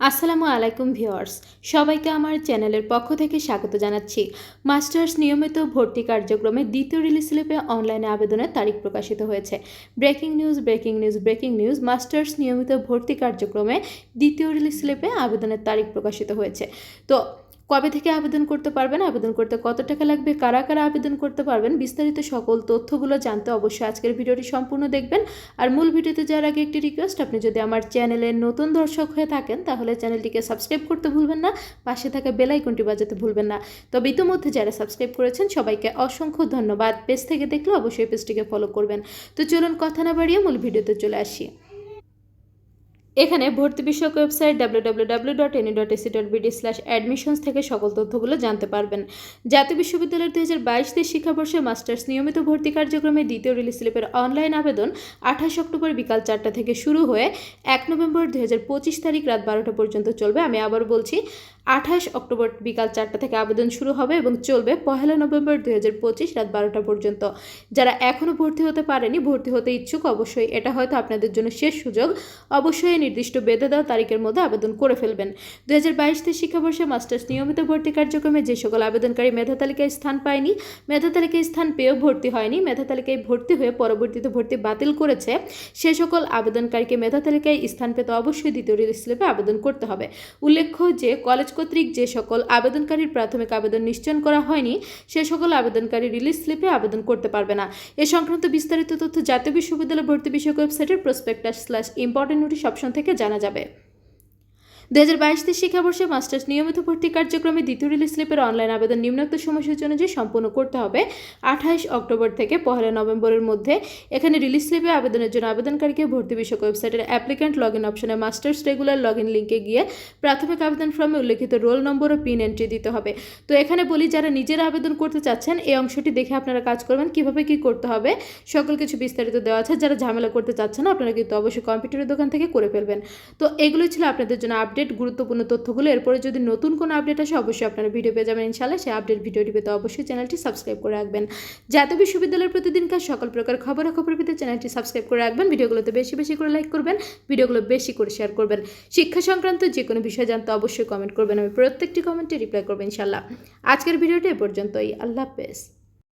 আসসালামু আলাইকুম ভিওয়ার্স সবাইকে আমার চ্যানেলের পক্ষ থেকে স্বাগত জানাচ্ছি। মাস্টার্স নিয়মিত ভর্তি কার্যক্রমে দ্বিতীয় রিলিজ স্লিপে অনলাইনে আবেদনের তারিখ প্রকাশিত হয়েছে। Breaking news breaking news breaking news, masters নিয়মিত ভর্তি কার্যক্রমে দ্বিতীয় রিলিজ স্লিপে আবেদনের তারিখ প্রকাশিত হয়েছে। তো কবে থেকে আবেদন করতে পারবেন, আবেদন করতে কত টাকা লাগবে, কারা কারা আবেদন করতে পারবেন, বিস্তারিত সকল তথ্যগুলো জানতে অবশ্যই আজকের ভিডিওটি সম্পূর্ণ দেখবেন। আর মূল ভিডিওতে যাওয়ার আগে একটি রিকোয়েস্ট আপনি যদি আমার চ্যানেলের নতুন দর্শক হয়ে থাকেন, তাহলে চ্যানেলটিকে সাবস্ক্রাইব করতে ভুলবেন না, পাশে থাকা বেল আইকনটি বাজাতে ভুলবেন না। তবে ইতিমধ্যে যারা সাবস্ক্রাইব করেছেন, সবাইকে অসংখ্য ধন্যবাদ। পেজ থেকে দেখলে অবশ্যই পেজটিকে ফলো করবেন। তো চলুন কথা না বাড়িয়ে মূল ভিডিওতে চলে আসি। এখানে ভর্তি বিষয়ক website W W W dot NI dot AC dot BD slash admissions থেকে সকল তথ্যগুলো জানতে পারবেন। জাতীয় বিশ্ববিদ্যালয়ের দু হাজার বাইশ তেইশ শিক্ষাবর্ষে মাস্টার্স নিয়মিত ভর্তি কার্যক্রমে দ্বিতীয় রিলিজ স্লিপের অনলাইন আবেদন আঠাশ অক্টোবর বিকাল চারটা থেকে শুরু হয়ে এক নভেম্বর দু হাজার পঁচিশ তারিখ রাত বারোটা পর্যন্ত চলবে। আমি আবার বলছি আঠাশ অক্টোবর বিকাল চারটা থেকে আবেদন শুরু হবে এবং চলবে পহেলা নভেম্বর দুই হাজার পঁচিশ রাত বারোটা পর্যন্ত। যারা এখনও ভর্তি হতে পারেনি, ভর্তি হতে ইচ্ছুক অবশ্যই। এটা হয়তো আপনাদের জন্য শেষ সুযোগ। অবশ্যই নির্দিষ্ট বেঁধে দেওয়া তারিখের মধ্যে আবেদন করে ফেলবেন। দু হাজার বাইশ শিক্ষাবর্ষে মাস্টার্স নিয়মিত ভর্তি কার্যক্রমে যে সকল আবেদনকারী মেধা তালিকায় স্থান পায়নি, মেধা তালিকায় স্থান পেয়েও ভর্তি হয়নি, মেধা তালিকায় ভর্তি হয়ে পরবর্তীতে ভর্তি বাতিল করেছে, সে সকল আবেদনকারীকে মেধা তালিকায় স্থান পেতে অবশ্যই দ্বিতীয় রিলিজ স্লিপে আবেদন করতে হবে। উল্লেখ্য যে, কলেজ কর্তৃক যে সকল আবেদনকারীর প্রাথমিক আবেদন নিশ্চয়ন করা হয়নি, সে সকল আবেদনকারী রিলিজ স্লিপে আবেদন করতে পারবে না। এ সংক্রান্ত বিস্তারিত তথ্য জাতীয় বিশ্ববিদ্যালয় ভর্তি বিষয়ক ওয়েবসাইটের prospectus slash important notice option থেকে জানা যাবে। দু হাজার বাইশ তেইশ শিক্ষাবর্ষে মাস্টার্স নিয়মিত ভর্তি কার্যক্রমে দ্বিতীয় রিলিজ স্লিপের অনলাইন আবেদন নিম্নোক্ত সময়সূচি অনুযায়ী সম্পূর্ণ করতে হবে, আঠাইশ অক্টোবর থেকে পহেলা নভেম্বরের মধ্যে। এখানে রিলিজ স্লিপে আবেদনের জন্য আবেদনকারীকে ভর্তি বিষয়ক ওয়েবসাইটের অ্যাপ্লিক্যান্ট লগ ইন অপশনে মাস্টার্স রেগুলার লগ ইন লিঙ্কে গিয়ে প্রাথমিক আবেদন ফর্মে উল্লেখিত রোল নম্বর ও পিন এন্ট্রি দিতে হবে। তো এখানে বলি, যারা নিজেরা আবেদন করতে চাচ্ছেন, এই অংশটি দেখে আপনারা কাজ করবেন, কীভাবে কি করতে হবে, সকল কিছু বিস্তারিত দেওয়া আছে। যারা ঝামেলা করতে চাচ্ছেন আপনারা কিন্তু অবশ্যই কম্পিউটারের দোকান থেকে করে ফেলবেন। তো এগুলোই ছিল আপনাদের জন্য আপডেট গুরুত্বপূর্ণ তথ্যগুলো। এরপরে যদি নতুন কোনো আপডেট আসে, অবশ্যই আপনারা ভিডিও পেয়ে যাবেন ইনশাল্লাহ সেই আপডেট ভিডিওটি পেতে অবশ্যই চ্যানেলটি সাবস্ক্রাইব করে রাখবেন। জাতীয় বিশ্ববিদ্যালয়ের প্রতিদিনকার সকল প্রকার খবরাখবর পেতে চ্যানেলটি সাবস্ক্রাইব করে রাখবেন। ভিডিওগুলোতে বেশি বেশি করে লাইক করবেন, ভিডিওগুলো বেশি করে শেয়ার করবেন। শিক্ষা সংক্রান্ত যে কোনো বিষয় জানতে অবশ্যই কমেন্ট করবেন। আমি প্রত্যেকটি কমেন্টে রিপ্লাই করবেন ইনশাল্লাহ আজকের ভিডিওটি এ পর্যন্তই। আল্লাহ হাফেজ।